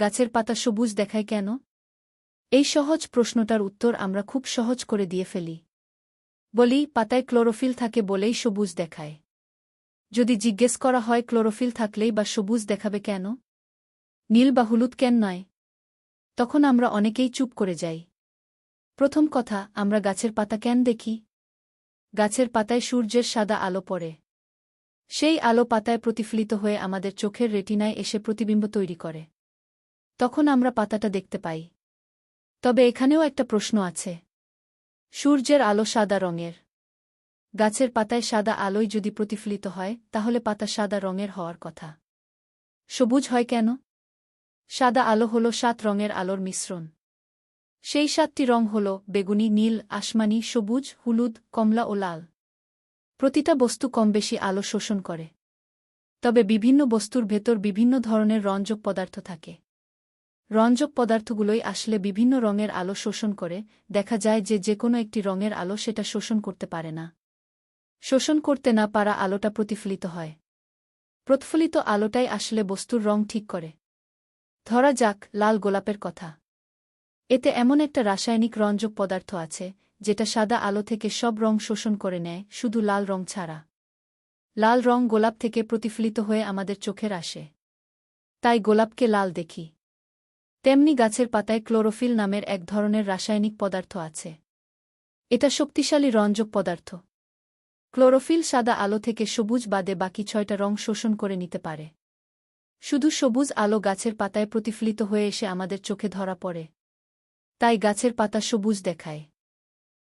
গাছের পাতা সবুজ দেখায় কেন? এই সহজ প্রশ্নটার উত্তর আমরা খুব সহজ করে দিয়ে ফেলি। বলি, পাতায় ক্লোরোফিল থাকে বলেই সবুজ দেখায়। যদি জিজ্ঞেস করা হয়, ক্লোরোফিল থাকলেই বা সবুজ দেখাবে কেন? নীল বা হলুদ কেন নয়? তখন আমরা অনেকেই চুপ করে যাই। প্রথম কথা, আমরা গাছের পাতা কেন দেখি? গাছের পাতায় সূর্যের সাদা আলো পড়ে। সেই আলো পাতায় প্রতিফলিত হয়ে আমাদের চোখের রেটিনায় এসে প্রতিবিম্ব তৈরি করে। তখন আমরা পাতাটা দেখতে পাই। তবে এখানেও একটা প্রশ্ন আছে। সূর্যের আলো সাদা রঙের। গাছের পাতায় সাদা আলোয় যদি প্রতিফলিত হয়, তাহলে পাতা সাদা রঙের হওয়ার কথা। সবুজ হয় কেন? সাদা আলো হল সাত রঙের আলোর মিশ্রণ। সেই সাতটি রং হল বেগুনি, নীল, আসমানি, সবুজ, হলুদ, কমলা ও লাল। প্রতিটা বস্তু কম বেশি আলো শোষণ করে। তবে বিভিন্ন বস্তুর ভেতর বিভিন্ন ধরনের রঞ্জক পদার্থ থাকে। রঞ্জক পদার্থগুলোই আসলে বিভিন্ন রঙের আলো শোষণ করে, দেখা যায় যে যে কোনো একটি রঙের আলো সেটা শোষণ করতে পারে না। শোষণ করতে না পারা আলোটা প্রতিফলিত হয়। প্রতিফলিত আলোটাই আসলে বস্তুর রং ঠিক করে। ধরা যাক, লাল গোলাপের কথা। এতে এমন একটা রাসায়নিক রঞ্জক পদার্থ আছে, যেটা সাদা আলো থেকে সব রং শোষণ করে নেয়, শুধু লাল রং ছাড়া। লাল রং গোলাপ থেকে প্রতিফলিত হয়ে আমাদের চোখের আসে। তাই গোলাপকে লাল দেখি। তেমনি গাছের পাতায় ক্লোরোফিল নামের এক ধরনের রাসায়নিক পদার্থ আছে। এটা শক্তিশালী রঞ্জক পদার্থ। ক্লোরোফিল সাদা আলো থেকে সবুজ বাদে বাকি ছয়টা রং শোষণ করে নিতে পারে। শুধু সবুজ আলো গাছের পাতায় প্রতিফলিত হয়ে এসে আমাদের চোখে ধরা পড়ে। তাই গাছের পাতা সবুজ দেখায়।